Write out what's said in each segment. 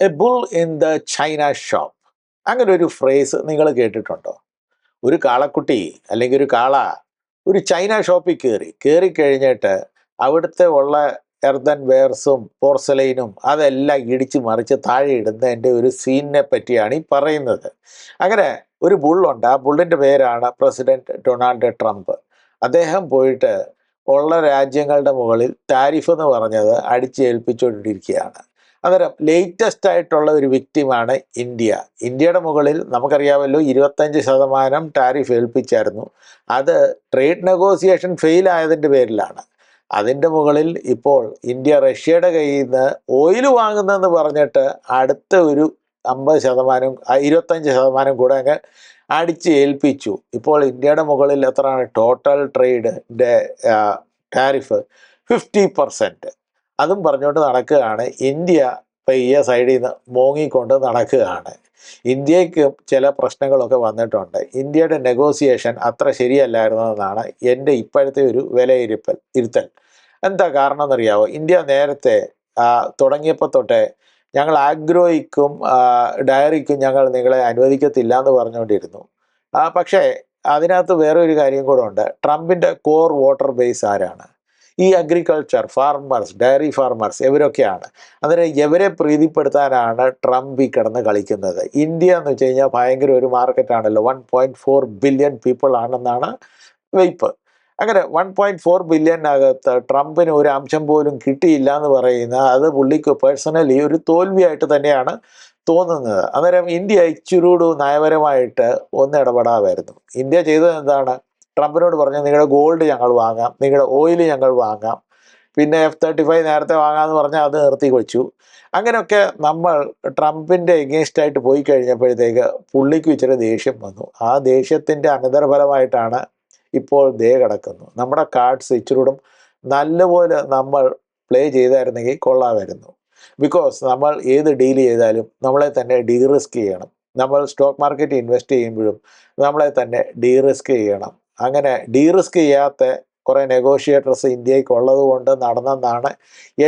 A bull in the china shop അങ്ങനെ ഒരു phrase നിങ്ങൾ കേട്ടിട്ടുണ്ടോ? ഒരു കാളക്കുട്ടി അല്ലെങ്കിൽ ഒരു കാള ഒരു ചൈന ഷോപ്പിൽ കയറി കയറി കഴിഞ്ഞിട്ട് അവിടുത്തെ ഉള്ള എർദൻ വെയർസും പോർസലൈനും അതെല്ലാം ഇടിച്ച് മറിച്ച് താഴെ ഇടുന്നതിന്റെ ഒരു സീനിനെ പറ്റിയാണ് ഈ പറയുന്നത്. അങ്ങനെ ഒരു ബുള്ളുണ്ട് ആ ബുള്ളിന്റെ പേരാണ് പ്രസിഡന്റ് ഡൊണാൾഡ് ട്രംപ് അദ്ദേഹം പോയിട്ട് ഉള്ള രാജ്യങ്ങളുടെ മുകളിൽ താരിഫ് എന്ന് പറഞ്ഞത് അടിച്ചേൽപ്പിച്ചുകൊണ്ടിരിക്കുകയാണ്. അന്നേരം ലേറ്റസ്റ്റ് ആയിട്ടുള്ള ഒരു വിക്റ്റിമാണ് ഇന്ത്യ. ഇന്ത്യയുടെ മുകളിൽ നമുക്കറിയാമല്ലോ ഇരുപത്തഞ്ച് ശതമാനം ടാരിഫ് ഏൽപ്പിച്ചായിരുന്നു. അത് ട്രേഡ് നെഗോസിയേഷൻ ഫെയിൽ ആയതിന്റെ പേരിലാണ്. അതിന്റെ മുകളിൽ ഇപ്പോൾ ഇന്ത്യ റഷ്യയുടെ കയ്യിൽ നിന്ന് ഓയിൽ വാങ്ങുന്നതെന്ന് പറഞ്ഞിട്ട് അടുത്ത ഒരു അമ്പത് ശതമാനം ഇരുപത്തഞ്ച് ശതമാനം കൂടെ അങ്ങ് അടിച്ച് ഏൽപ്പിച്ചു. ഇപ്പോൾ ഇന്ത്യയുടെ മുകളിൽ എത്രയാണ്? ടോട്ടൽ ട്രേഡിന്റെ ടാരിഫ് ഫിഫ്റ്റി പെർസെന്റ് അതും പറഞ്ഞുകൊണ്ട് നടക്കുകയാണ്. ഇന്ത്യ പയ്യെ സൈഡിൽ നിന്ന് മോങ്ങിക്കൊണ്ട് നടക്കുകയാണ്. ഇന്ത്യയ്ക്ക് ചില പ്രശ്നങ്ങളൊക്കെ വന്നിട്ടുണ്ട്. ഇന്ത്യയുടെ നെഗോസിയേഷൻ അത്ര ശരിയല്ലായിരുന്നതെന്നാണ് എന്റെ ഇപ്പോഴത്തെ ഒരു വിലയിരുപ്പൽ ഇരുത്തൽ. എന്താ കാരണം എന്നറിയാവോ? ഇന്ത്യ നേരത്തെ തുടങ്ങിയപ്പോൾ തൊട്ടേ ഞങ്ങൾ ആഗ്രോയ്ക്കും ഡയറിക്കും ഞങ്ങൾ നിങ്ങളെ അനുവദിക്കത്തില്ല എന്ന് പറഞ്ഞുകൊണ്ടിരുന്നു. പക്ഷേ അതിനകത്ത് വേറെ ഒരു കാര്യം കൂടെ ഉണ്ട്. ട്രംപിന്റെ കോർ വോട്ടർ ബേസ് ആരാണ്? ഈ അഗ്രികൾച്ചർ ഫാർമേഴ്സ് ഡയറി ഫാർമേഴ്സ് ഇവരൊക്കെയാണ്. അന്നേരം ഇവരെ പ്രീതിപ്പെടുത്താനാണ് ട്രംപ് ഈ കിടന്ന് കളിക്കുന്നത്. ഇന്ത്യ എന്ന് വെച്ച് കഴിഞ്ഞാൽ ഭയങ്കര ഒരു മാർക്കറ്റാണല്ലോ one point four billion people ആണെന്നാണ് വെയ്പ്പ്. അങ്ങനെ വൺ പോയിന്റ് ഫോർ ബില്യനകത്ത് ട്രംപിന് ഒരു അംശം പോലും കിട്ടിയില്ല എന്ന് പറയുന്ന അത് പുള്ളിക്ക് പേഴ്സണലി ഒരു തോൽവിയായിട്ട് തന്നെയാണ് തോന്നുന്നത്. അന്നേരം ഇന്ത്യ ഇച്ചിരൂട് നയപരമായിട്ട് ഒന്ന് ഇടപെടാമായിരുന്നു. ഇന്ത്യ ചെയ്തത് എന്താണ്? ട്രംപിനോട് പറഞ്ഞു നിങ്ങളുടെ ഗോൾഡ് ഞങ്ങൾ വാങ്ങാം നിങ്ങളുടെ ഓയിൽ ഞങ്ങൾ വാങ്ങാം പിന്നെ എഫ് തേർട്ടി ഫൈവ് നേരത്തെ വാങ്ങാമെന്ന് പറഞ്ഞാൽ അത് നിർത്തി വെച്ചു അങ്ങനെയൊക്കെ നമ്മൾ ട്രംപിന്റെ എഗെയിൻസ്റ്റ് ആയിട്ട് പോയി കഴിഞ്ഞപ്പോഴത്തേക്ക് പുള്ളിക്ക് ഇച്ചിരി ദേഷ്യം വന്നു. ആ ദേഷ്യത്തിന്റെ അനന്തരഫലമായിട്ടാണ് ഇപ്പോൾ ദേ കിടക്കുന്നു. നമ്മുടെ കാർഡ്സ് ഇച്ചിരൂടും നല്ലപോലെ നമ്മൾ പ്ലേ ചെയ്തായിരുന്നെങ്കിൽ കൊള്ളാമായിരുന്നു. ബിക്കോസ് നമ്മൾ ഏത് ഡീൽ ചെയ്താലും നമ്മളെ തന്നെ ഡീറിസ്ക് ചെയ്യണം. നമ്മൾ സ്റ്റോക്ക് മാർക്കറ്റ് ഇൻവെസ്റ്റ് ചെയ്യുമ്പോഴും നമ്മളെ തന്നെ ഡീറിസ്ക് ചെയ്യണം. അങ്ങനെ ഡീറിസ്ക് ചെയ്യാത്ത കുറേ നെഗോഷിയേറ്റേഴ്സ് ഇന്ത്യയ്ക്ക് ഉള്ളത് കൊണ്ട് നടന്നെന്നാണ്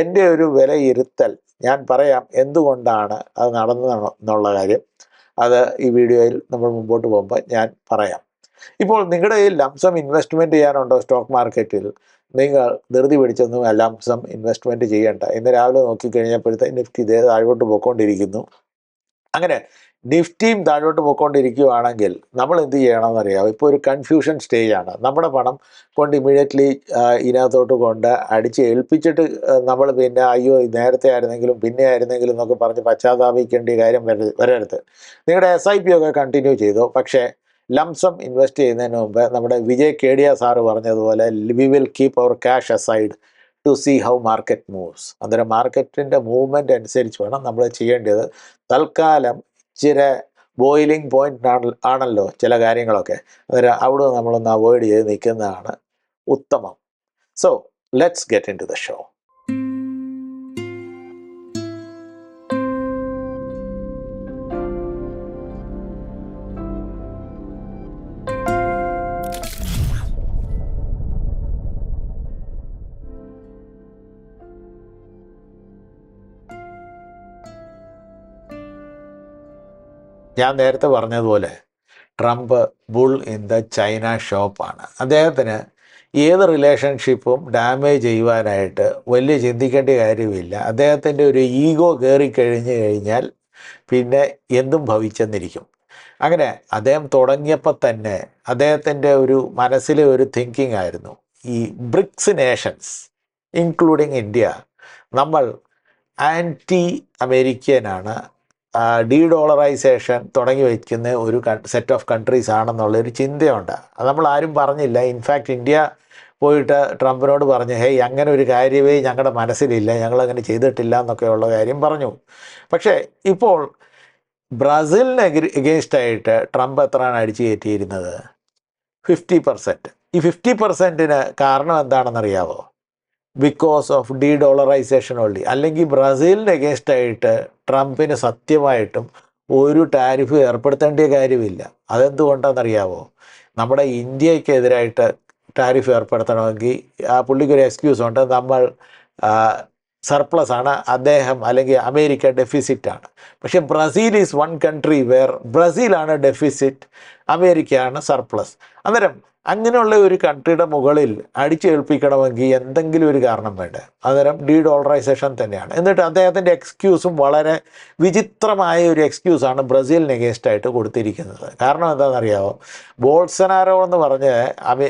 എന്റെ ഒരു വിലയിരുത്തൽ. ഞാൻ പറയാം എന്തുകൊണ്ടാണ് അത് നടന്നതെന്ന് എന്നുള്ള കാര്യം. അത് ഈ വീഡിയോയിൽ നമ്മൾ മുമ്പോട്ട് പോകുമ്പോൾ ഞാൻ പറയാം. ഇപ്പോൾ നിങ്ങളുടെ ഈ ലംസം ഇൻവെസ്റ്റ്മെന്റ് ചെയ്യാനുണ്ടോ സ്റ്റോക്ക് മാർക്കറ്റിൽ നിങ്ങൾ ധൃതി പിടിച്ചൊന്നും ലംസം ഇൻവെസ്റ്റ്മെന്റ് ചെയ്യണ്ട. ഇന്ന് രാവിലെ നോക്കിക്കഴിഞ്ഞപ്പോഴത്തെ നിഫ്റ്റി ഇതേ താഴോട്ട് പോയിക്കൊണ്ടിരിക്കുന്നു. അങ്ങനെ നിഫ്റ്റിയും താഴോട്ട് പോയിക്കൊണ്ടിരിക്കുകയാണെങ്കിൽ നമ്മൾ എന്ത് ചെയ്യണമെന്നറിയാം ഇപ്പോൾ ഒരു കൺഫ്യൂഷൻ സ്റ്റേജാണ് നമ്മുടെ പണം കൊണ്ട് ഇമീഡിയറ്റ്ലി ഇതിനകത്തോട്ട് കൊണ്ട് അടിച്ച് ഏൽപ്പിച്ചിട്ട് നമ്മൾ പിന്നെ അയ്യോ നേരത്തെ ആയിരുന്നെങ്കിലും പിന്നെ ആയിരുന്നെങ്കിലും എന്നൊക്കെ പറഞ്ഞ് പശ്ചാത്താപിക്കേണ്ട കാര്യം വരരുത് വരരുത്. നിങ്ങളുടെ എസ് ഐ പി ഒക്കെ കണ്ടിന്യൂ ചെയ്തു. പക്ഷേ ലംസം ഇൻവെസ്റ്റ് ചെയ്യുന്നതിന് മുമ്പ് നമ്മുടെ വിജയ് കേഡിയ സാറ് പറഞ്ഞതുപോലെ we will keep our cash aside to see how market moves അന്നേരം മാർക്കറ്റിന്റെ മൂവ്മെന്റ് അനുസരിച്ച് വേണം നമ്മൾ ചെയ്യേണ്ടത്. തൽക്കാലം ഇച്ചിരി ബോയിലിംഗ് പോയിന്റ് ആണല്ലോ ചില കാര്യങ്ങളൊക്കെ. അന്നേരം അവിടെ നമ്മളൊന്ന് അവോയ്ഡ് ചെയ്ത് നിൽക്കുന്നതാണ് ഉത്തമം. So let's get into the show show ഞാൻ നേരത്തെ പറഞ്ഞതുപോലെ Trump bull in the china ഷോപ്പാണ് അദ്ദേഹത്തിന് ഏത് റിലേഷൻഷിപ്പും ഡാമേജ് ചെയ്യുവാനായിട്ട് വലിയ ചിന്തിക്കേണ്ട കാര്യമില്ല. അദ്ദേഹത്തിന്റെ ഒരു ഈഗോ കയറിക്കഴിഞ്ഞു കഴിഞ്ഞാൽ പിന്നെ എന്തും ഭവിച്ചെന്നിരിക്കും. അങ്ങനെ അദ്ദേഹം തുടങ്ങിയപ്പോൾ തന്നെ അദ്ദേഹത്തിന്റെ ഒരു മനസ്സിലെ ഒരു തിങ്കിങ് ആയിരുന്നു. ഈ ബ്രിക്സ് നേഷൻസ് ഇൻക്ലൂഡിങ് ഇന്ത്യ നമ്മൾ ആന്റി അമേരിക്കനാണ് ഡീ ഡോളറൈസേഷൻ തുടങ്ങി വയ്ക്കുന്ന ഒരു സെറ്റ് ഓഫ് കൺട്രീസ് ആണെന്നുള്ളൊരു ചിന്തയുണ്ട്. അത് നമ്മൾ ആരും പറഞ്ഞില്ല. ഇൻഫാക്റ്റ് ഇന്ത്യ പോയിട്ട് ട്രംപിനോട് പറഞ്ഞു ഹേയ് അങ്ങനെ ഒരു കാര്യമേ ഞങ്ങളുടെ മനസ്സിലില്ല. ഞങ്ങളങ്ങനെ ചെയ്തിട്ടില്ല എന്നൊക്കെയുള്ള കാര്യം പറഞ്ഞു. പക്ഷേ ഇപ്പോൾ ബ്രസീലിന് എഗെയിൻസ്റ്റ് ആയിട്ട് ട്രംപ് എത്രയാണ് അടിച്ചു കയറ്റിയിരുന്നത്? ഫിഫ്റ്റി പെർസെന്റ് ഈ ഫിഫ്റ്റി പെർസെന്റിന് കാരണം എന്താണെന്നറിയാവോ? Because of de dollarization only അല്ലെങ്കിൽ ബ്രസീലിന്റെ അഗേൻസ്റ്റായിട്ട് ട്രംപിന് സത്യമായിട്ടും ഒരു ടാരിഫ് ഏർപ്പെടുത്തേണ്ട കാര്യമില്ല. അതെന്തുകൊണ്ടാണെന്നറിയാവോ? നമ്മുടെ ഇന്ത്യക്കെതിരായിട്ട് ടാരിഫ് ഏർപ്പെടുത്തണമെങ്കിൽ ആ പുള്ളിക്കൊരു എക്സ്ക്യൂസ് ഉണ്ട്. നമ്മൾ സർപ്ലസ് ആണ്. അദ്ദേഹം അല്ലെങ്കിൽ അമേരിക്ക ഡെഫിസിറ്റാണ് പക്ഷേ Brazil is one country where ബ്രസീലാണ് deficit അമേരിക്കയാണ് സർപ്ലസ് അന്നേരം അങ്ങനെയുള്ള ഒരു കൺട്രിയുടെ മുകളിൽ അടിച്ചേൽപ്പിക്കണമെങ്കിൽ എന്തെങ്കിലും ഒരു കാരണം വേണ്ടേ? അന്നേരം ഡീ ഡോളറൈസേഷൻ തന്നെയാണ്. എന്നിട്ട് അദ്ദേഹത്തിന്റെ എക്സ്ക്യൂസും വളരെ വിചിത്രമായ ഒരു എക്സ്ക്യൂസാണ് ബ്രസീലിന് അഗേൻസ്റ്റ് ആയിട്ട് കൊടുത്തിരിക്കുന്നത്. കാരണം എന്താണെന്നറിയാമോ ബോൾസനാരോ എന്ന് പറഞ്ഞ് അമേ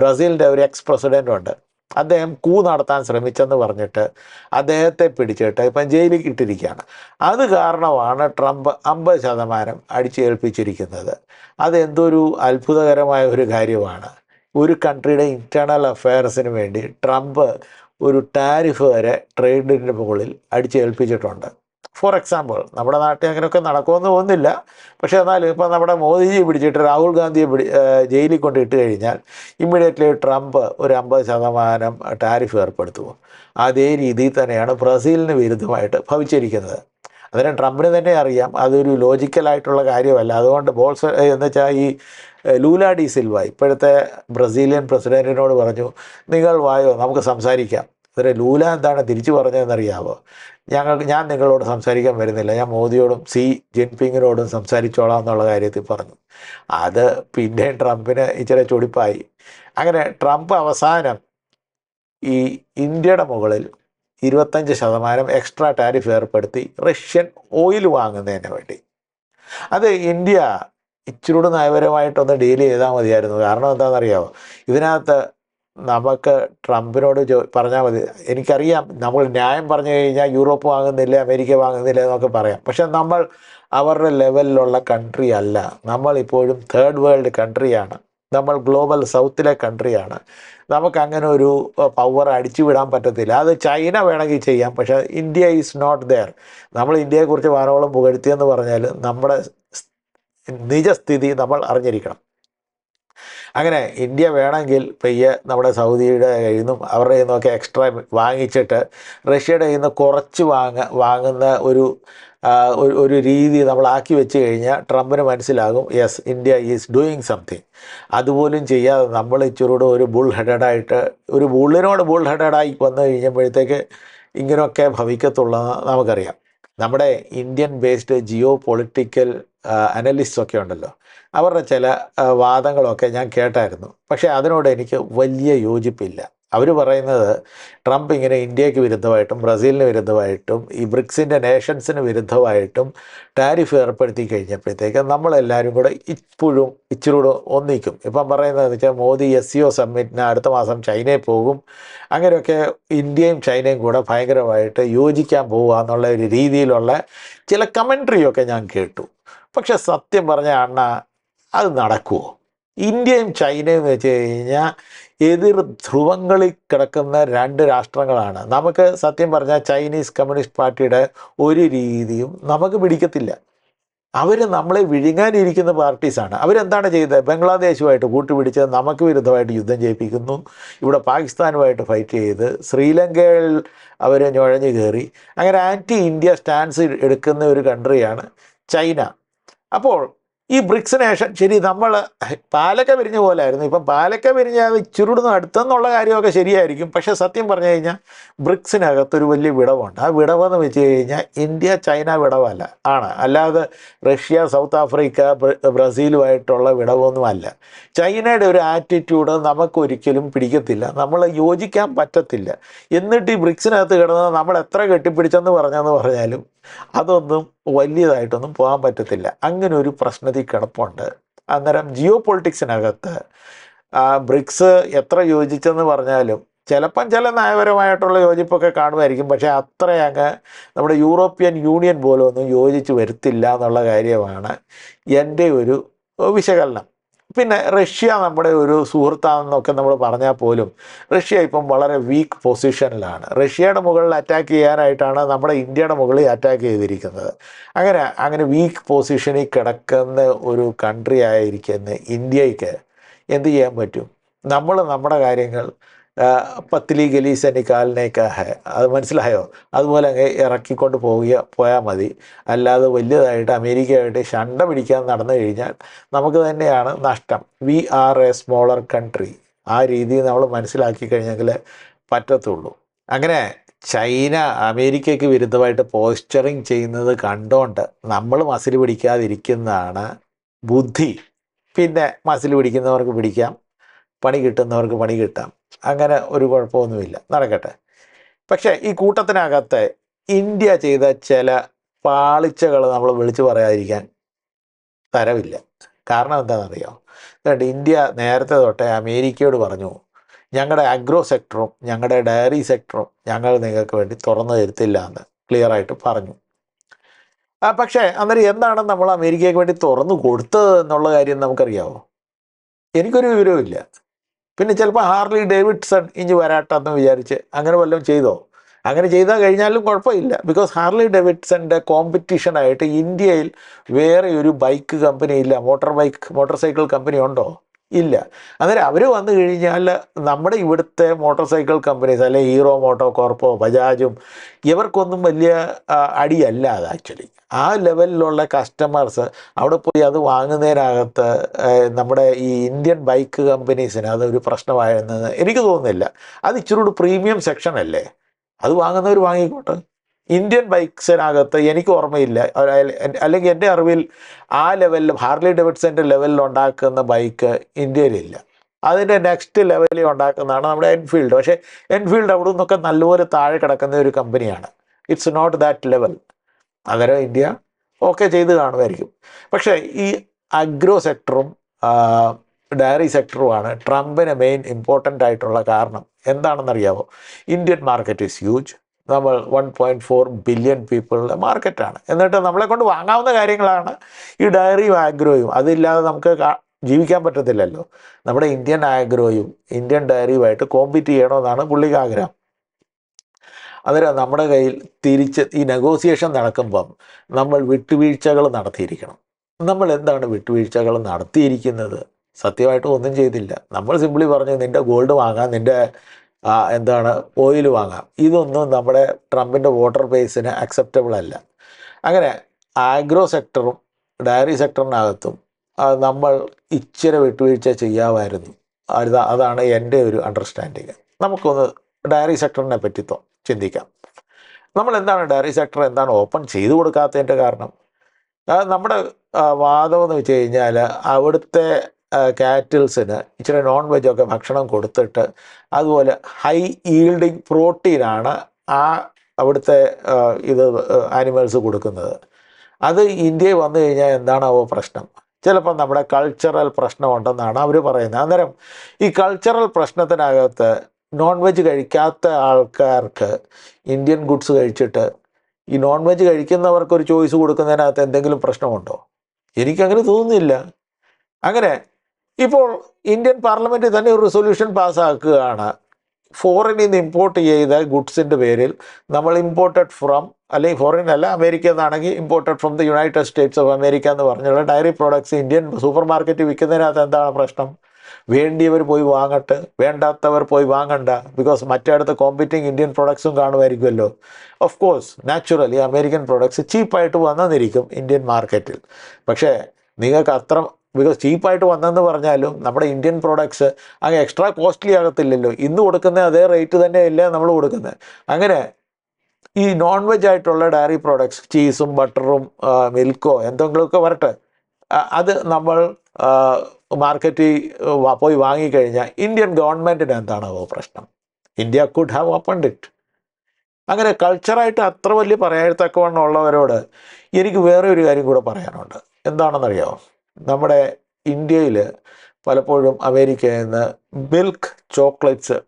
ബ്രസീലിന്റെ ഒരു എക്സ് പ്രസിഡന്റ് ഉണ്ട്. അദ്ദേഹം കൂ നടത്താൻ ശ്രമിച്ചെന്ന് പറഞ്ഞിട്ട് അദ്ദേഹത്തെ പിടിച്ചിട്ട് ഇപ്പം ജയിലിൽ ഇട്ടിരിക്കുകയാണ്. അത് കാരണമാണ് ട്രംപ് അമ്പത് ശതമാനം അടിച്ചേൽപ്പിച്ചിരിക്കുന്നത്. അതെന്തൊരു അത്ഭുതകരമായ ഒരു കാര്യമാണ്. ഒരു കൺട്രിയുടെ ഇന്റേർണൽ അഫയർസിന് വേണ്ടി ട്രംപ് ഒരു ടാരിഫ് വരെ ട്രേഡിന്റെ മുകളിൽ അടിച്ചേൽപ്പിച്ചിട്ടുണ്ട്. ഫോർ എക്സാമ്പിൾ നമ്മുടെ നാട്ടിൽ അങ്ങനെയൊക്കെ നടക്കുമെന്ന് തോന്നുന്നില്ല. പക്ഷേ എന്നാലും ഇപ്പം നമ്മുടെ മോദിജിയെ പിടിച്ചിട്ട് രാഹുൽ ഗാന്ധിയെ പിടി ജയിലിൽ കൊണ്ട് ഇട്ട് കഴിഞ്ഞാൽ ഇമ്മീഡിയറ്റ്ലി ട്രംപ് ഒരു അമ്പത് ശതമാനം ടാരിഫ് ഏർപ്പെടുത്തുമോ അതേ രീതിയിൽ തന്നെയാണ് ബ്രസീലിന് വിരുദ്ധമായിട്ട് ഭവിച്ചിരിക്കുന്നത്. അതിന് ട്രംപിന് തന്നെ അറിയാം. അതൊരു ലോജിക്കലായിട്ടുള്ള കാര്യമല്ല. അതുകൊണ്ട് ബോൾസ് എന്ന് വെച്ചാൽ ഈ ലൂല ഡി സിൽവ ഇപ്പോഴത്തെ ബ്രസീലിയൻ പ്രസിഡന്റിനോട് പറഞ്ഞു നിങ്ങൾ വായോ നമുക്ക് സംസാരിക്കാം. ഇവരെ ലൂല എന്താണ് തിരിച്ചു പറഞ്ഞതെന്നറിയാവോ? ഞങ്ങൾ ഞാൻ നിങ്ങളോട് സംസാരിക്കാൻ വരുന്നില്ല. ഞാൻ മോദിയോടും സി ജിൻപിങ്ങിനോടും സംസാരിച്ചോളാം എന്നുള്ള കാര്യത്തിൽ പറഞ്ഞു. അത് പിന്നെ ട്രംപിന് ഇച്ചിരി ചൊടിപ്പായി. അങ്ങനെ ട്രംപ് അവസാനം ഈ ഇന്ത്യയുടെ മുകളിൽ ഇരുപത്തഞ്ച് ശതമാനം എക്സ്ട്രാ ടാരിഫ് ഏർപ്പെടുത്തി റഷ്യൻ ഓയിൽ വാങ്ങുന്നതിന് വേണ്ടി. അത് ഇന്ത്യ ഇച്ചിരൂടെ നയപരമായിട്ടൊന്ന് ഡീൽ ചെയ്താൽ മതിയായിരുന്നു. കാരണം എന്താണെന്നറിയാമോ ഇതിനകത്ത് നമുക്ക് ട്രംപിനോട് ചോ പറഞ്ഞാൽ മതി. എനിക്കറിയാം നമ്മൾ ന്യായം പറഞ്ഞു കഴിഞ്ഞാൽ യൂറോപ്പ് വാങ്ങുന്നില്ല അമേരിക്ക വാങ്ങുന്നില്ല എന്നൊക്കെ പറയാം. പക്ഷെ നമ്മൾ അവരുടെ ലെവലിലുള്ള കൺട്രി അല്ല. നമ്മൾ ഇപ്പോഴും തേർഡ് വേൾഡ് കൺട്രിയാണ് നമ്മൾ ഗ്ലോബൽ സൗത്തിലെ കൺട്രിയാണ് നമുക്ക് അങ്ങനെ ഒരു പവർ അടിച്ചു വിടാൻ പറ്റത്തില്ല. അത് ചൈന വേണമെങ്കിൽ ചെയ്യാം. പക്ഷേ ഇന്ത്യ ഈസ് നോട്ട് ദെയർ നമ്മൾ ഇന്ത്യയെക്കുറിച്ച് വാനോളം പുകഴ്ത്തിയെന്ന് പറഞ്ഞാൽ നമ്മുടെ നിജസ്ഥിതി നമ്മൾ അറിഞ്ഞിരിക്കണം. അങ്ങനെ ഇന്ത്യ വേണമെങ്കിൽ പെയ്യെ നമ്മുടെ സൗദിയുടെ കയ്യിൽ നിന്നും അവരുടെ കയ്യിൽ നിന്നൊക്കെ എക്സ്ട്രാ വാങ്ങിച്ചിട്ട് റഷ്യയുടെ കയ്യിൽ നിന്ന് കുറച്ച് വാങ്ങ വാങ്ങുന്ന ഒരു ഒരു രീതി നമ്മളാക്കി വെച്ച് കഴിഞ്ഞാൽ ട്രംപിന് മനസ്സിലാകും yes India is doing something അതുപോലും ചെയ്യാതെ നമ്മൾ ഇച്ചിരൂടെ ഒരു ബുൾ ഹെഡഡായിട്ട് ഒരു ബുള്ളിനോട് ബുൾ ഹെഡഡായി വന്നു കഴിഞ്ഞപ്പോഴത്തേക്ക് ഇങ്ങനെയൊക്കെ ഭവിക്കത്തുള്ള നമുക്കറിയാം. നമ്മുടെ Indian based geopolitical analyst ഒക്കെ ഉണ്ടല്ലോ. അവരുടെ ചില വാദങ്ങളൊക്കെ ഞാൻ കേട്ടായിരുന്നു. പക്ഷേ അതിനോട് എനിക്ക് വലിയ യോജിപ്പില്ല. അവർ പറയുന്നത് ട്രംപ് ഇങ്ങനെ ഇന്ത്യയ്ക്ക് വിരുദ്ധമായിട്ടും ബ്രസീലിന് വിരുദ്ധമായിട്ടും ഈ ബ്രിക്സിന്റെ നേഷൻസിന് വിരുദ്ധമായിട്ടും ടാരിഫ് ഏർപ്പെടുത്തി കഴിഞ്ഞപ്പോഴത്തേക്ക് നമ്മളെല്ലാവരും കൂടെ ഇപ്പോഴും ഇച്ചിരൂടെ ഒന്നിക്കും. ഇപ്പം പറയുന്നതെന്ന് വെച്ചാൽ മോദി എസ് സി ഒ സമ്മിറ്റിന് അടുത്ത മാസം ചൈനയിൽ പോകും. അങ്ങനെയൊക്കെ ഇന്ത്യയും ചൈനയും കൂടെ ഭയങ്കരമായിട്ട് യോജിക്കാൻ പോകുക എന്നുള്ള ഒരു രീതിയിലുള്ള ചില കമൻട്രിയൊക്കെ ഞാൻ കേട്ടു. പക്ഷെ സത്യം പറഞ്ഞ അണ്ണ അത് നടക്കുമോ ഇന്ത്യയും ചൈനയും വെച്ച് കഴിഞ്ഞാൽ എതിർ ധ്രുവങ്ങളിൽ കിടക്കുന്ന രണ്ട് രാഷ്ട്രങ്ങളാണ്. നമുക്ക് സത്യം പറഞ്ഞാൽ ചൈനീസ് കമ്മ്യൂണിസ്റ്റ് പാർട്ടിയുടെ ഒരു രീതിയും നമുക്ക് പിടിക്കത്തില്ല. അവർ നമ്മളെ വിഴുങ്ങാനിരിക്കുന്ന പാർട്ടീസാണ്. അവരെന്താണ് ചെയ്തത്? ബംഗ്ലാദേശുമായിട്ട് കൂട്ടുപിടിച്ച് നമുക്ക് വിരുദ്ധമായിട്ട് യുദ്ധം ചെയ്യിപ്പിക്കുന്നു ഇവിടെ പാകിസ്ഥാനുമായിട്ട് ഫൈറ്റ് ചെയ്ത് ശ്രീലങ്കയിൽ അവർ ഞുഴഞ്ഞു കയറി. അങ്ങനെ ആന്റി ഇന്ത്യ സ്റ്റാൻസ് എടുക്കുന്ന ഒരു കൺട്രിയാണ് ചൈന. അപ്പോൾ ഈ ബ്രിക്സ് നേഷൻ ശരി നമ്മൾ പാലക്ക പിരിഞ്ഞ പോലെ ആയിരുന്നു ഇപ്പം പാലക്ക പിരിഞ്ഞ അത് ഇച്ചിരൂടുന്ന് അടുത്തെന്നുള്ള കാര്യമൊക്കെ ശരിയായിരിക്കും. പക്ഷെ സത്യം പറഞ്ഞു കഴിഞ്ഞാൽ ബ്രിക്സിനകത്തൊരു വലിയ വിടവുണ്ട്. ആ വിടവെന്ന് വെച്ച് കഴിഞ്ഞാൽ ഇന്ത്യ ചൈന വിടവല്ല. ആണ്. അല്ലാതെ റഷ്യ സൗത്ത് ആഫ്രിക്ക ബ്രസീലുമായിട്ടുള്ള വിടവൊന്നുമല്ല. ചൈനയുടെ ഒരു ആറ്റിറ്റ്യൂഡ് നമുക്കൊരിക്കലും പിടിക്കത്തില്ല. നമ്മൾ യോജിക്കാൻ പറ്റത്തില്ല. എന്നിട്ട് ഈ ബ്രിക്സിനകത്ത് കിടന്ന് നമ്മൾ എത്ര കെട്ടിപ്പിടിച്ചെന്ന് പറഞ്ഞെന്ന് പറഞ്ഞാലും അതൊന്നും വലിയതായിട്ടൊന്നും പോകാൻ പറ്റത്തില്ല. അങ്ങനെ ഒരു പ്രശ്നത്തിൽ കിടപ്പുണ്ട്. അന്നേരം ജിയോ പൊളിറ്റിക്സിനകത്ത് ബ്രിക്സ് എത്ര യോജിച്ചെന്ന് പറഞ്ഞാലും ചിലപ്പം ചില നയപരമായിട്ടുള്ള യോജിപ്പൊക്കെ കാണുമായിരിക്കും. പക്ഷേ അത്ര അങ്ങ് നമ്മുടെ യൂറോപ്യൻ യൂണിയൻ പോലും ഒന്നും യോജിച്ച് വരുത്തില്ല എന്നുള്ള കാര്യമാണ് എന്റെ ഒരു വിശകലനം. പിന്നെ റഷ്യ നമ്മുടെ ഒരു സുഹൃത്താണെന്നൊക്കെ നമ്മൾ പറഞ്ഞാൽ പോലും റഷ്യ ഇപ്പം വളരെ വീക്ക് പൊസിഷനിലാണ് റഷ്യയുടെ മുകളിൽ അറ്റാക്ക് ചെയ്യാനായിട്ടാണ് നമ്മുടെ ഇന്ത്യയുടെ മുകളിൽ അറ്റാക്ക് ചെയ്തിരിക്കുന്നത്. അങ്ങനെ അങ്ങനെ വീക്ക് പൊസിഷനിൽ കിടക്കുന്ന ഒരു കൺട്രി ആയിരിക്കുന്ന ഇന്ത്യയ്ക്ക് എന്ത് ചെയ്യാൻ പറ്റും? നമ്മൾ നമ്മുടെ കാര്യങ്ങൾ പത്തിലി ഗലീസ് നിക്കാലിനേക്ക് അത് മനസ്സിലായോ? അതുപോലെ അങ്ങ് ഇറക്കിക്കൊണ്ട് പോവുക പോയാൽ മതി. അല്ലാതെ വലിയതായിട്ട് അമേരിക്കയായിട്ട് ഷണ്ട പിടിക്കാൻ നടന്നു കഴിഞ്ഞാൽ നമുക്ക് തന്നെയാണ് നഷ്ടം. We are a smaller country. ആ രീതിയിൽ നമ്മൾ മനസ്സിലാക്കി കഴിഞ്ഞെങ്കിൽ പറ്റത്തുള്ളൂ. അങ്ങനെ ചൈന അമേരിക്കയ്ക്ക് വിരുദ്ധമായിട്ട് പോസ്റ്ററിങ് ചെയ്യുന്നത് കണ്ടോണ്ട് നമ്മൾ മസിൽ പിടിക്കാതിരിക്കുന്നതാണ് ബുദ്ധി. പിന്നെ മസിൽ പിടിക്കുന്നവർക്ക് പിടിക്കാം. പണി കിട്ടുന്നവർക്ക് പണി കിട്ടാം. അങ്ങനെ ഒരു കുഴപ്പമൊന്നുമില്ല. നടക്കട്ടെ. പക്ഷേ ഈ കൂട്ടത്തിനകത്ത് ഇന്ത്യ ചെയ്ത ചില പാളിച്ചകൾ നമ്മൾ വിളിച്ചു പറയാതിരിക്കാൻ തരവില്ല. കാരണം എന്താണെന്നറിയോ? അതുകൊണ്ട് ഇന്ത്യ നേരത്തെ തൊട്ടേ അമേരിക്കയോട് പറഞ്ഞു ഞങ്ങളുടെ അഗ്രോ സെക്ടറും ഞങ്ങളുടെ ഡയറി സെക്ടറും ഞങ്ങൾ നിങ്ങൾക്ക് വേണ്ടി തുറന്നു തരുത്തില്ല എന്ന് ക്ലിയർ ആയിട്ട് പറഞ്ഞു. പക്ഷേ അന്നേരം എന്താണ് നമ്മൾ അമേരിക്കയ്ക്ക് വേണ്ടി തുറന്നു കൊടുത്തത് എന്നുള്ള കാര്യം നമുക്കറിയാവോ? എനിക്കൊരു വിവരവും പിന്നെ ചിലപ്പോൾ ഹാർലി ഡേവിഡ്സൺ ഇഞ്ച് വരാട്ടെന്ന് വിചാരിച്ച് അങ്ങനെ വല്ലതും ചെയ്തോ? അങ്ങനെ ചെയ്താൽ കഴിഞ്ഞാലും കുഴപ്പമില്ല. ബിക്കോസ് ഹാർലി ഡേവിഡ്സന്റെ കോമ്പറ്റീഷനായിട്ട് ഇന്ത്യയിൽ വേറെ ഒരു ബൈക്ക് കമ്പനി ഇല്ല. Motorbike motorcycle company ഉണ്ടോ? ഇല്ല. അന്നേരം അവർ വന്നു കഴിഞ്ഞാൽ നമ്മുടെ ഇവിടുത്തെ മോട്ടോർ സൈക്കിൾ കമ്പനീസ് അല്ലെ ഹീറോ മോട്ടോ കോർപ്പോ ബജാജും ഇവർക്കൊന്നും വലിയ അടിയല്ല അത് ആക്ച്വലി ആ ലെവലിലുള്ള കസ്റ്റമേഴ്സ് അവിടെ പോയി അത് വാങ്ങുന്നതിനകത്ത് നമ്മുടെ ഈ ഇന്ത്യൻ ബൈക്ക് കമ്പനീസിന് അതൊരു പ്രശ്നമായെന്ന് എനിക്ക് തോന്നുന്നില്ല. അത് ഇച്ചിരി പ്രീമിയം സെക്ഷൻ അല്ലേ? അത് വാങ്ങുന്നവർ വാങ്ങിക്കോട്ടെ. ഇന്ത്യൻ ബൈക്സിനകത്ത് എനിക്ക് ഓർമ്മയില്ല. അല്ലെങ്കിൽ എന്റെ അറിവിൽ ആ ലെവലിൽ ഹാർലി ഡെവിഡ്സന്റെ ലെവലിൽ ഉണ്ടാക്കുന്ന ബൈക്ക് ഇന്ത്യയിലില്ല. അതിന്റെ നെക്സ്റ്റ് ലെവലിൽ ഉണ്ടാക്കുന്നതാണ് നമ്മുടെ എൻഫീൽഡ് പക്ഷേ എൻഫീൽഡ് അവിടെ നിന്നൊക്കെ നല്ലപോലെ താഴെ കിടക്കുന്ന ഒരു കമ്പനിയാണ്. ഇറ്റ്സ് നോട്ട് ദാറ്റ് ലെവൽ അന്നേരം ഇന്ത്യ ഓക്കെ ചെയ്ത് കാണുമായിരിക്കും. പക്ഷേ ഈ അഗ്രോ സെക്ടറും ഡയറി സെക്ടറുമാണ് ട്രംപിന് മെയിൻ ഇമ്പോർട്ടന്റ് ആയിട്ടുള്ള കാരണം. എന്താണെന്നറിയാവോ? ഇന്ത്യൻ മാർക്കറ്റ് ഈസ് ഹ്യൂജ് നമ്മൾ വൺ പോയിന്റ് ഫോർ ബില്യൺ പീപ്പിളുടെ മാർക്കറ്റാണ് എന്നിട്ട് നമ്മളെ കൊണ്ട് വാങ്ങാവുന്ന കാര്യങ്ങളാണ് ഈ ഡയറിയും ആഗ്രോയും അതില്ലാതെ നമുക്ക് ജീവിക്കാൻ പറ്റത്തില്ലല്ലോ. നമ്മുടെ ഇന്ത്യൻ ആഗ്രോയും ഇന്ത്യൻ ഡയറിയുമായിട്ട് കോമ്പീറ്റ് ചെയ്യണമെന്നാണ് പുള്ളിക്ക് ആഗ്രഹം. അന്നേരം നമ്മുടെ കയ്യിൽ തിരിച്ച് ഈ നെഗോസിയേഷൻ നടക്കുമ്പം നമ്മൾ വിട്ടുവീഴ്ചകൾ നടത്തിയിരിക്കണം. നമ്മൾ എന്താണ് വിട്ടുവീഴ്ചകൾ നടത്തിയിരിക്കുന്നത്? സത്യമായിട്ട് ഒന്നും ചെയ്തില്ല. നമ്മൾ സിമ്പിളി പറഞ്ഞു നിന്റെ ഗോൾഡ് വാങ്ങാം നിന്റെ എന്താണ് ഓയിൽ വാങ്ങാം. ഇതൊന്നും നമ്മുടെ ട്രംപിന്റെ വോട്ടർ ബേസിന് അക്സെപ്റ്റബിൾ അല്ല. അങ്ങനെ ആഗ്രോ സെക്ടറും ഡയറി സെക്ടറിനകത്തും നമ്മൾ ഇച്ചിരി വിട്ടുവീഴ്ച ചെയ്യാമായിരുന്നു. അത് അതാണ് എന്റെ ഒരു അണ്ടർസ്റ്റാൻഡിങ് നമുക്കൊന്ന് ഡയറി സെക്ടറിനെ പറ്റി ചിന്തിക്കാം. നമ്മൾ എന്താണ് ഡയറി സെക്ടർ എന്താണ് ഓപ്പൺ ചെയ്തു കൊടുക്കാത്തതിന്റെ കാരണം? നമ്മുടെ വാദം എന്ന് വെച്ച് കഴിഞ്ഞാൽ അവിടുത്തെ കാറ്റിൽസിന് ഇച്ചിരി നോൺ വെജൊക്കെ ഭക്ഷണം കൊടുത്തിട്ട് അതുപോലെ ഹൈ ഈൽഡിങ് പ്രോട്ടീനാണ് ആ അവിടുത്തെ ഇത് ആനിമൽസ് കൊടുക്കുന്നത്. അത് ഇന്ത്യയിൽ വന്നു കഴിഞ്ഞാൽ എന്താണാവോ പ്രശ്നം. ചിലപ്പോൾ നമ്മുടെ കൾച്ചറൽ പ്രശ്നമുണ്ടെന്നാണ് അവർ പറയുന്നത്. അന്നേരം ഈ കൾച്ചറൽ പ്രശ്നത്തിനകത്ത് നോൺ വെജ് കഴിക്കാത്ത ആൾക്കാർക്ക് ഇന്ത്യൻ ഗുഡ്സ് കഴിച്ചിട്ട് ഈ നോൺ വെജ് കഴിക്കുന്നവർക്ക് ഒരു ചോയ്സ് കൊടുക്കുന്നതിനകത്ത് എന്തെങ്കിലും പ്രശ്നമുണ്ടോ? എനിക്കങ്ങനെ തോന്നുന്നില്ല. അങ്ങനെ ഇപ്പോൾ ഇന്ത്യൻ പാർലമെന്റ് തന്നെ ഒരു റെസൊല്യൂഷൻ പാസ്സാക്കുകയാണ്. ഫോറിനിൽ നിന്ന് ഇമ്പോർട്ട് ചെയ്ത ഗുഡ്സിന്റെ പേരിൽ നമ്മൾ ഇമ്പോർട്ടഡ് ഫ്രം അല്ലെങ്കിൽ ഫോറിൻ അല്ല അമേരിക്ക എന്നാണെങ്കിൽ imported from the United States of America എന്ന് പറഞ്ഞുള്ള dairy products Indian super market വിൽക്കുന്നതിനകത്ത് എന്താണ് പ്രശ്നം? വേണ്ടിയവർ പോയി വാങ്ങട്ടെ വേണ്ടാത്തവർ പോയി വാങ്ങണ്ട ബിക്കോസ് മറ്റേടത്ത് കോമ്പറ്റിങ് ഇന്ത്യൻ പ്രൊഡക്ട്സും കാണുമായിരിക്കുമല്ലോ. Of course naturally American products ചീപ്പായിട്ട് വന്നെന്നിരിക്കും ഇന്ത്യൻ മാർക്കറ്റിൽ പക്ഷേ നിങ്ങൾക്ക് അത്ര ബിക്കോസ് ചീപ്പായിട്ട് വന്നെന്ന് പറഞ്ഞാലും നമ്മുടെ ഇന്ത്യൻ പ്രോഡക്ട്സ് അങ്ങ് എക്സ്ട്രാ കോസ്റ്റ്ലി ആകത്തില്ലല്ലോ. ഇന്ന് കൊടുക്കുന്ന അതേ റേറ്റ് തന്നെയല്ലേ നമ്മൾ കൊടുക്കുന്നത് അങ്ങനെ ഈ നോൺ വെജ് ആയിട്ടുള്ള ഡയറി പ്രോഡക്ട്സ് ചീസും ബട്ടറും മിൽക്കോ എന്തെങ്കിലുമൊക്കെ വരട്ടെ. അത് നമ്മൾ മാർക്കറ്റിൽ പോയി വാങ്ങിക്കഴിഞ്ഞാൽ ഇന്ത്യൻ ഗവൺമെന്റിന് എന്താണോ പ്രശ്നം? India could have opened it അങ്ങനെ കൾച്ചറായിട്ട് അത്ര വലിയ പറയാത്തക്കവണ്ണം ഉള്ളവരോട് എനിക്ക് വേറെ ഒരു കാര്യം കൂടെ പറയാനുണ്ട്. എന്താണെന്നറിയാമോ നമ്മുടെ ഇന്ത്യയിൽ പലപ്പോഴും അമേരിക്കയിൽ നിന്ന് മിൽക്ക് ചോക്ലേറ്റ്സ്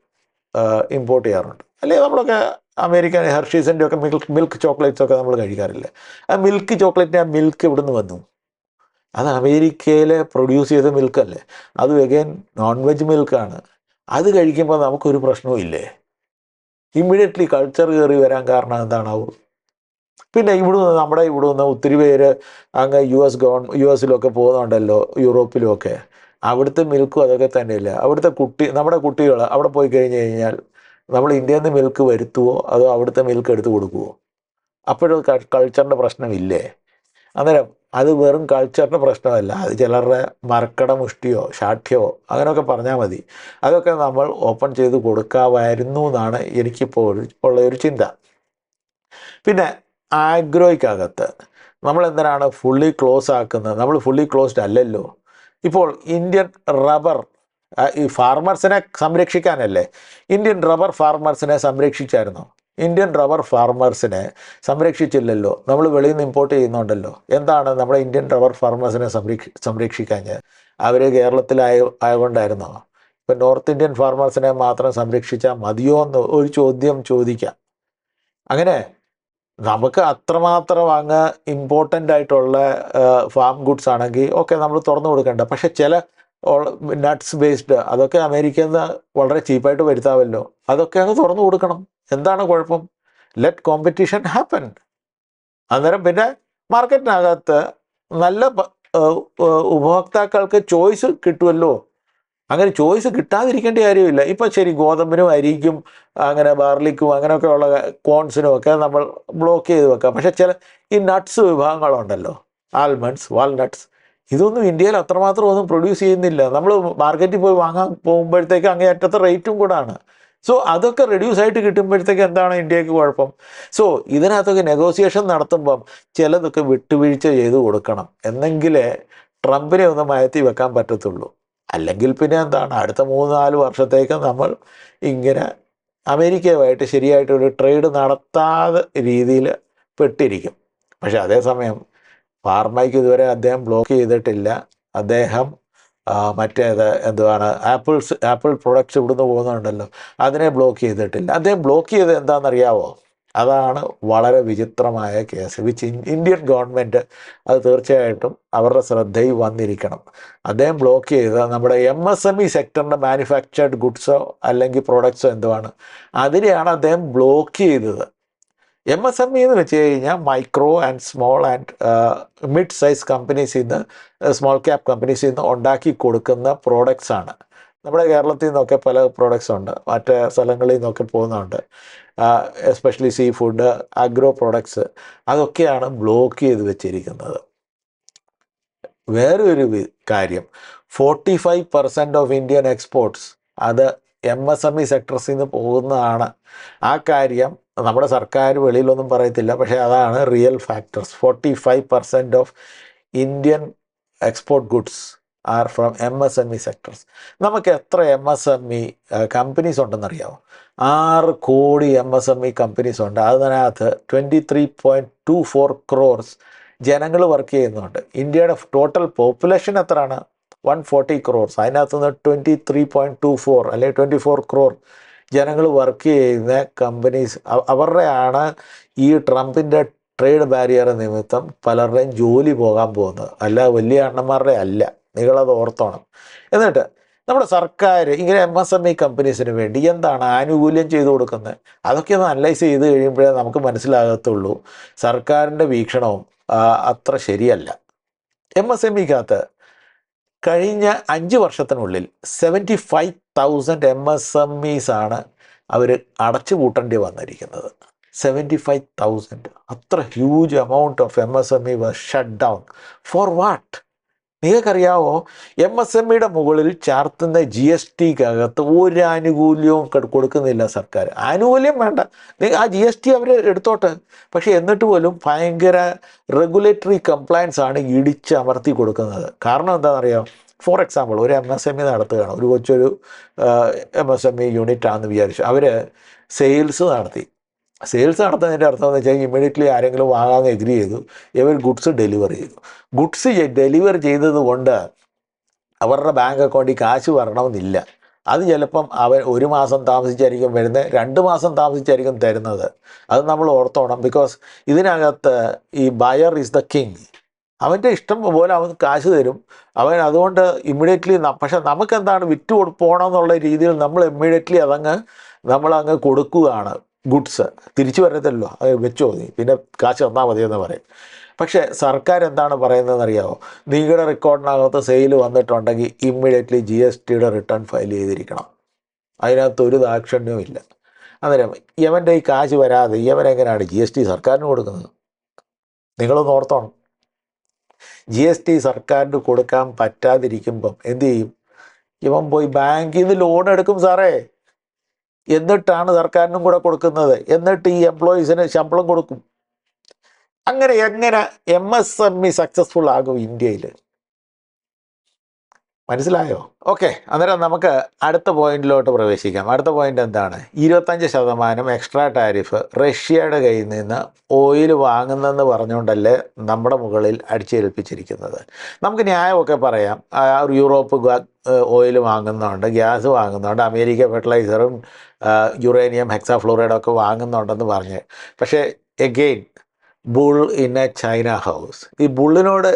ഇമ്പോർട്ട് ചെയ്യാറുണ്ട്. അല്ലെങ്കിൽ നമ്മളൊക്കെ അമേരിക്കൻ ഹെർഷീസിന്റെ ഒക്കെ മിൽക്ക് മിൽക്ക് ചോക്ലേറ്റ്സ് ഒക്കെ നമ്മൾ കഴിക്കാറില്ല. ആ മിൽക്ക് ചോക്ലേറ്റിന്റെ ആ മിൽക്ക് ഇവിടെ നിന്ന് വന്നു? അത് അമേരിക്കയിൽ പ്രൊഡ്യൂസ് ചെയ്ത മിൽക്കല്ലേ അത് അഗൈൻ നോൺ വെജ് മിൽക്കാണ് അത് കഴിക്കുമ്പോൾ നമുക്കൊരു പ്രശ്നവും ഇല്ലേ? ഇമ്മീഡിയറ്റ്ലി കൾച്ചർ കയറി വരാൻ കാരണം എന്താണാവും? പിന്നെ ഇവിടെ നിന്ന് നമ്മുടെ ഇവിടെ നിന്ന് ഒത്തിരി പേര് അങ്ങ് യു എസ് ഗവൺ യു എസിലൊക്കെ പോകുന്നുണ്ടല്ലോ യൂറോപ്പിലുമൊക്കെ അവിടുത്തെ മിൽക്കും അതൊക്കെ തന്നെയില്ല? അവിടുത്തെ കുട്ടി നമ്മുടെ കുട്ടികൾ അവിടെ പോയി കഴിഞ്ഞ് കഴിഞ്ഞാൽ നമ്മൾ ഇന്ത്യയിൽ നിന്ന് മിൽക്ക് വരുത്തുവോ? അതോ അവിടുത്തെ മിൽക്ക് എടുത്തു കൊടുക്കുവോ? അപ്പോഴും കൾച്ചറിന്റെ പ്രശ്നമില്ലേ? അന്നേരം അത് വെറും കൾച്ചറിന്റെ പ്രശ്നമല്ല. അത് ചിലരുടെ മറക്കട മുഷ്ടിയോ ശാഠ്യമോ അങ്ങനെയൊക്കെ പറഞ്ഞാൽ മതി. അതൊക്കെ നമ്മൾ ഓപ്പൺ ചെയ്ത് കൊടുക്കാമായിരുന്നു എന്നാണ് എനിക്കിപ്പോൾ ഉള്ള ഒരു ചിന്ത. പിന്നെ ആഗ്രോയ്ക്കകത്ത്. നമ്മൾ എന്തിനാണ് ഫുള്ളി ക്ലോസ് ആക്കുന്നത്? നമ്മൾ ഫുള്ളി ക്ലോസ്ഡ് അല്ലല്ലോ. ഇപ്പോൾ ഇന്ത്യൻ റബ്ബർ ഈ ഫാർമേഴ്സിനെ സംരക്ഷിക്കാനല്ലേ? ഇന്ത്യൻ റബ്ബർ ഫാർമേഴ്സിനെ സംരക്ഷിച്ചായിരുന്നു? ഇന്ത്യൻ റബ്ബർ ഫാർമേഴ്സിനെ സംരക്ഷിച്ചില്ലല്ലോ. നമ്മൾ വെളിയിൽ നിന്ന് ഇമ്പോർട്ട് ചെയ്യുന്നുണ്ടല്ലോ. എന്താണ് നമ്മുടെ ഇന്ത്യൻ റബ്ബർ ഫാർമേഴ്സിനെ സംരക്ഷി സംരക്ഷിക്കാഞ്ഞ്? അവർ കേരളത്തിലായ ആയതുകൊണ്ടായിരുന്നോ? ഇപ്പം നോർത്ത് ഇന്ത്യൻ ഫാർമേഴ്സിനെ മാത്രം സംരക്ഷിച്ചാൽ മതിയോ എന്ന് ഒരു ചോദ്യം ചോദിക്കാം. അങ്ങനെ നമുക്ക് അത്രമാത്രം അങ്ങ് ഇമ്പോർട്ടന്റ് ആയിട്ടുള്ള ഫാം ഗുഡ്സ് ആണെങ്കിൽ ഓക്കെ നമ്മൾ തുറന്നു കൊടുക്കണ്ട. പക്ഷെ ചില നട്ട്സ് ബേസ്ഡ് അതൊക്കെ അമേരിക്കയിൽ നിന്ന് വളരെ ചീപ്പായിട്ട് വരുത്താമല്ലോ. അതൊക്കെ അങ്ങ് തുറന്നു കൊടുക്കണം. എന്താണ് കുഴപ്പം? ലെറ്റ് കോമ്പറ്റീഷൻ ഹാപ്പൻ അന്നേരം പിന്നെ മാർക്കറ്റിനകത്ത് നല്ല ഉപഭോക്താക്കൾക്ക് ചോയ്സ് കിട്ടുമല്ലോ അങ്ങനെ ചോയ്സ് കിട്ടാതിരിക്കേണ്ട കാര്യമില്ല. ഇപ്പം ശരി ഗോതമ്പിനും അരിക്കും അങ്ങനെ ബാർലിക്കും അങ്ങനെയൊക്കെ ഉള്ള കോൺസിനും ഒക്കെ നമ്മൾ ബ്ലോക്ക് ചെയ്ത് വെക്കാം. പക്ഷേ ചില ഈ നട്ട്സ് വിഭാഗങ്ങളുണ്ടല്ലോ. ആൽമണ്ട്സ് വാൾനട്ട്സ് ഇതൊന്നും ഇന്ത്യയിൽ അത്രമാത്രം ഒന്നും പ്രൊഡ്യൂസ് ചെയ്യുന്നില്ല. നമ്മൾ മാർക്കറ്റിൽ പോയി വാങ്ങാൻ പോകുമ്പോഴത്തേക്ക് അങ്ങേയറ്റത്തെ റേറ്റും കൂടാണ്. സോ അതൊക്കെ റെഡ്യൂസ് ആയിട്ട് കിട്ടുമ്പോഴത്തേക്ക് എന്താണ് ഇന്ത്യയ്ക്ക് കുഴപ്പം? സോ ഇതിനകത്തൊക്കെ നെഗോസിയേഷൻ നടത്തുമ്പം ചിലതൊക്കെ വിട്ടുവീഴ്ച ചെയ്ത് കൊടുക്കണം. എന്നെങ്കിലേ ട്രംപിനെ ഒന്ന് മയത്തി വെക്കാൻ പറ്റത്തുള്ളൂ. അല്ലെങ്കിൽ പിന്നെ എന്താണ്? അടുത്ത മൂന്ന് നാല് വർഷത്തേക്ക് നമ്മൾ ഇങ്ങനെ അമേരിക്കയുമായിട്ട് ശരിയായിട്ടൊരു ട്രേഡ് നടത്താതെ രീതിയിൽ പെട്ടിരിക്കും. പക്ഷെ അതേസമയം ഫാർമയ്ക്ക് ഇതുവരെ അദ്ദേഹം ബ്ലോക്ക് ചെയ്തിട്ടില്ല. അദ്ദേഹം മറ്റേത് എന്തുവാണ്? ആപ്പിൾസ് ആപ്പിൾ പ്രൊഡക്ട്സ് ഇവിടുന്ന് പോകുന്നുണ്ടല്ലോ. അതിനെ ബ്ലോക്ക് ചെയ്തിട്ടില്ല. അദ്ദേഹം ബ്ലോക്ക് ചെയ്തത് എന്താണെന്നറിയാവോ? അതാണ് വളരെ വിചിത്രമായ കേസ് വിച്ച് ഇന്ത്യൻ ഗവൺമെന്റ് അത് തീർച്ചയായിട്ടും അവരുടെ ശ്രദ്ധയിൽ വന്നിരിക്കണം. അദ്ദേഹം ബ്ലോക്ക് ചെയ്ത നമ്മുടെ എം എസ് എം ഇ സെക്ടറിന്റെ മാനുഫാക്ചേർഡ് ഗുഡ്സോ അല്ലെങ്കിൽ പ്രൊഡക്ട്സോ എന്തുവാണ് അതിനെയാണ് അദ്ദേഹം ബ്ലോക്ക് ചെയ്തത്. എം എസ് എം ഇ എന്ന് വെച്ച് കഴിഞ്ഞാൽ micro and small and mid size കമ്പനീസിൽ നിന്ന് സ്മോൾ ക്യാപ് കമ്പനീസിൽ നിന്ന് ഉണ്ടാക്കി കൊടുക്കുന്ന പ്രോഡക്ട്സ് ആണ്. നമ്മുടെ കേരളത്തിൽ നിന്നൊക്കെ പല പ്രോഡക്ട്സ് ഉണ്ട്. മറ്റ് സ്ഥലങ്ങളിൽ നിന്നൊക്കെ പോകുന്നുണ്ട് especially sea food agro products അതൊക്കെയാണ് ബ്ലോക്ക് ചെയ്ത് വെച്ചിരിക്കുന്നത്. വേറൊരു ഒരു കാര്യം. Forty five percent of Indian exports അത് എം എസ് എം ഇ സെക്ടർസിൽ നിന്ന് പോകുന്നതാണ്. ആ കാര്യം നമ്മുടെ സർക്കാർ വെളിയിലൊന്നും പറയത്തില്ല. പക്ഷേ അതാണ് real factors forty five percent of Indian export goods are from M S M E sectors നമുക്ക് എത്ര M S M E companies ഉണ്ടെന്നറിയാമോ ആറ് കോടി M S M E companies ഉണ്ട്. അതിനകത്ത് twenty three point two four crores ജനങ്ങൾ work ചെയ്യുന്നുണ്ട്. ഇന്ത്യയുടെ total population എത്രയാണ്? വൺ ഫോർട്ടി ക്രോർസ് അതിനകത്ത് നിന്ന് twenty three point two four അല്ലെങ്കിൽ ട്വന്റി ഫോർ ക്രോർ ജനങ്ങൾ വർക്ക് ചെയ്യുന്ന കമ്പനീസ് അവരുടെയാണ് ഈ ട്രംപിന്റെ ട്രേഡ് ബാരിയർ നിമിത്തം പലരുടെയും ജോലി പോകാൻ പോകുന്നത്. അല്ല വലിയ അണ്ണന്മാരുടെ അല്ല. നിങ്ങളത് ഓർത്തോണം. എന്നിട്ട് നമ്മുടെ സർക്കാർ ഇങ്ങനെ എം എസ് എം ഇ കമ്പനീസിന് വേണ്ടി എന്താണ് ആനുകൂല്യം ചെയ്തു കൊടുക്കുന്നത്? അതൊക്കെ ഒന്ന് അനലൈസ് ചെയ്ത് കഴിയുമ്പോഴേ നമുക്ക് മനസ്സിലാകത്തുള്ളൂ. സർക്കാരിന്റെ വീക്ഷണവും അത്ര ശരിയല്ല. എം എസ് എം ഇക്കകത്ത് കഴിഞ്ഞ അഞ്ച് വർഷത്തിനുള്ളിൽ seventy five thousand M S M Es ആണ് അവർ അടച്ചു പൂട്ടേണ്ടി വന്നിരിക്കുന്നത്. സെവന്റി ഫൈവ് തൗസൻഡ് അത്ര huge amount of M S M E shut down for what നിങ്ങൾക്കറിയാവോ M S M ഇയുടെ മുകളിൽ ചാർത്തുന്ന ജി എസ് ടിക്കകത്ത് ഒരു ആനുകൂല്യവും കൊടുക്കുന്നില്ല സർക്കാർ. ആനുകൂല്യം വേണ്ട. ആ ജി എസ് ടി അവർ എടുത്തോട്ടെ. പക്ഷേ എന്നിട്ട് പോലും ഭയങ്കര റെഗുലേറ്ററി കംപ്ലയൻസ് ആണ് ഇടിച്ച് അമർത്തി കൊടുക്കുന്നത്. കാരണം എന്താണെന്നറിയാം? ഫോർ എക്സാമ്പിൾ ഒരു എം എസ് എം ഇ നടത്തുകയാണ്. ഒരു കൊച്ചൊരു M S M E unit ആണെന്ന് വിചാരിച്ചു. അവർ സെയിൽസ് നടത്തി. സെയിൽസ് നടത്തുന്നതിന്റെ അർത്ഥം എന്ന് വെച്ചാൽ ഇമ്മീഡിയറ്റ്ലി ആരെങ്കിലും വാങ്ങാൻ എഗ്രി ചെയ്തു. ഇവർ ഗുഡ്സ് ഡെലിവർ ചെയ്തു. ഗുഡ്സ് ഡെലിവർ ചെയ്തത് കൊണ്ട് അവരുടെ ബാങ്ക് അക്കൗണ്ടിൽ കാശ് വരണമെന്നില്ല. അത് ചിലപ്പം അവൻ ഒരു മാസം താമസിച്ചായിരിക്കും വരുന്നത് രണ്ട് മാസം താമസിച്ചായിരിക്കും തരുന്നത്. അത് നമ്മൾ ഓർത്തോണം. ബിക്കോസ് ഇതിനകത്ത് ഈ ബയർ ഈസ് ദ കിങ് അവന്റെ ഇഷ്ടം പോലെ അവൻ കാശ് തരും. അവൻ അതുകൊണ്ട് ഇമ്മീഡിയറ്റ്ലി പക്ഷെ നമുക്കെന്താണ് വിറ്റ് കൊടു പോകണമെന്നുള്ള രീതിയിൽ നമ്മൾ ഇമ്മീഡിയറ്റ്ലി അതങ്ങ് നമ്മളങ്ങ് കൊടുക്കുകയാണ്. ഗുഡ്സ്. തിരിച്ചു വരത്തില്ലല്ലോ അത് വെച്ചോ നീ. പിന്നെ കാശ് തന്നാൽ മതി എന്ന് പറയും. പക്ഷേ സർക്കാർ എന്താണ് പറയുന്നതെന്ന് അറിയാമോ നിങ്ങളുടെ റെക്കോർഡിനകത്ത് സെയിൽ വന്നിട്ടുണ്ടെങ്കിൽ ഇമ്മീഡിയറ്റ്ലി ജി എസ് ടിയുടെ റിട്ടേൺ ഫയൽ ചെയ്തിരിക്കണം. അതിനകത്ത് ഒരു ദാക്ഷിണ്യവും ഇല്ല. അന്നേരം യവന്റെ ഈ കാശ് വരാതെ യവൻ എങ്ങനെയാണ് ജി എസ് ടി സർക്കാരിന് കൊടുക്കുന്നത്? നിങ്ങളൊന്ന് ഓർത്തോണം. ജി എസ് ടി സർക്കാരിന് കൊടുക്കാൻ പറ്റാതിരിക്കുമ്പം എന്തു ചെയ്യും? ഇവൻ പോയി ബാങ്കിൽ നിന്ന് ലോൺ എടുക്കും സാറേ. എന്നിട്ടാണ് സർക്കാരിനും കൂടെ കൊടുക്കുന്നത്. എന്നിട്ട് ഈ എംപ്ലോയീസിന് ശമ്പളം കൊടുക്കും. അങ്ങനെ എങ്ങനെ M S M E successful ആകും ഇന്ത്യയിൽ മനസ്സിലായോ? ഓക്കെ അന്നേരം നമുക്ക് അടുത്ത പോയിന്റിലോട്ട് പ്രവേശിക്കാം. അടുത്ത പോയിന്റ് എന്താണ്? ഇരുപത്തഞ്ച് ശതമാനം എക്സ്ട്രാ ടാരിഫ് റഷ്യയുടെ കയ്യിൽ നിന്ന് ഓയിൽ വാങ്ങുന്നെന്ന് പറഞ്ഞുകൊണ്ടല്ലേ നമ്മുടെ മുകളിൽ അടിച്ചേൽപ്പിച്ചിരിക്കുന്നത്. നമുക്ക് ന്യായമൊക്കെ പറയാം. യൂറോപ്പ് ഓയിൽ വാങ്ങുന്നുണ്ട് ഗ്യാസ് വാങ്ങുന്നുണ്ട് അമേരിക്ക ഫെർട്ടിലൈസറും യുറേനിയം ഹെക്സാഫ്ലോറൈഡും ഒക്കെ വാങ്ങുന്നുണ്ടെന്ന് പറഞ്ഞ്. പക്ഷേ again bull in a china house ഈ ബുള്ളിനോട്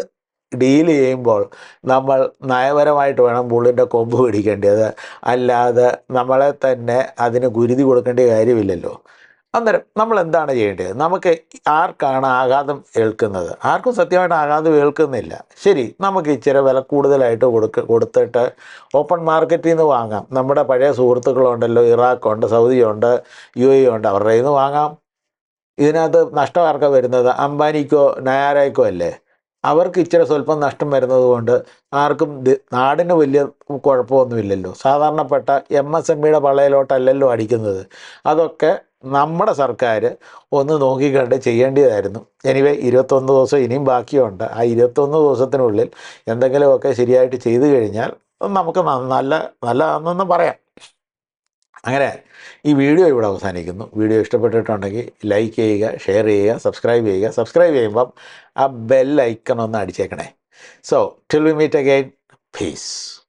ഡീൽ ചെയ്യുമ്പോൾ നമ്മൾ നയപരമായിട്ട് വേണം ബുള്ളിന്റെ കൊമ്പ് പിടിക്കേണ്ടത്. അല്ലാതെ നമ്മളെ തന്നെ അതിന് ഗുരുതി കൊടുക്കേണ്ട കാര്യമില്ലല്ലോ. അന്നേരം നമ്മൾ എന്താണ് ചെയ്യേണ്ടത്? നമുക്ക് ആർക്കാണ് ആഘാതം ഏൽക്കുന്നത്? ആർക്കും സത്യമായിട്ട് ആഘാതം ഏൽക്കുന്നില്ല. ശരി നമുക്ക് ഇച്ചിരി വില കൂടുതലായിട്ട് കൊടുക്ക കൊടുത്തിട്ട് ഓപ്പൺ മാർക്കറ്റിൽ നിന്ന് വാങ്ങാം. നമ്മുടെ പഴയ സുഹൃത്തുക്കളുണ്ടല്ലോ ഇറാഖുണ്ട് സൗദിയുണ്ട് യു എ ഉണ്ട് അവരുടെ നിന്ന് വാങ്ങാം. ഇതിനകത്ത് നഷ്ടം ആർക്കാണ് വരുന്നത്? അംബാനിക്കോ നയാരയ്ക്കോ അല്ലേ? അവർക്ക് ഇച്ചിരി സ്വല്പം നഷ്ടം വരുന്നത് കൊണ്ട് ആർക്കും നാടിന് വലിയ കുഴപ്പമൊന്നുമില്ലല്ലോ. സാധാരണപ്പെട്ട എം എസ് എം ഇയുടെ പള്ളയിലോട്ടല്ലല്ലോ അടിക്കുന്നത്. അതൊക്കെ നമ്മുടെ സർക്കാർ ഒന്ന് നോക്കിക്കണ്ട് ചെയ്യേണ്ടതായിരുന്നു എനിവേ ഇരുപത്തൊന്ന് ദിവസം ഇനിയും ബാക്കിയുണ്ട്. ആ ഇരുപത്തൊന്ന് ദിവസത്തിനുള്ളിൽ എന്തെങ്കിലുമൊക്കെ ശരിയായിട്ട് ചെയ്തു കഴിഞ്ഞാൽ നമുക്ക് നല്ല നല്ലതാണെന്ന് പറയാം. അങ്ങനെ ഈ വീഡിയോ ഇവിടെ അവസാനിക്കുന്നു. വീഡിയോ ഇഷ്ടപ്പെട്ടിട്ടുണ്ടെങ്കിൽ ലൈക്ക് ചെയ്യുക ഷെയർ ചെയ്യുക സബ്സ്ക്രൈബ് ചെയ്യുക. സബ്സ്ക്രൈബ് ചെയ്യുമ്പം ആ ബെൽ ഐക്കൺ ഒന്ന് അടിച്ചേക്കണേ. So till we meet again peace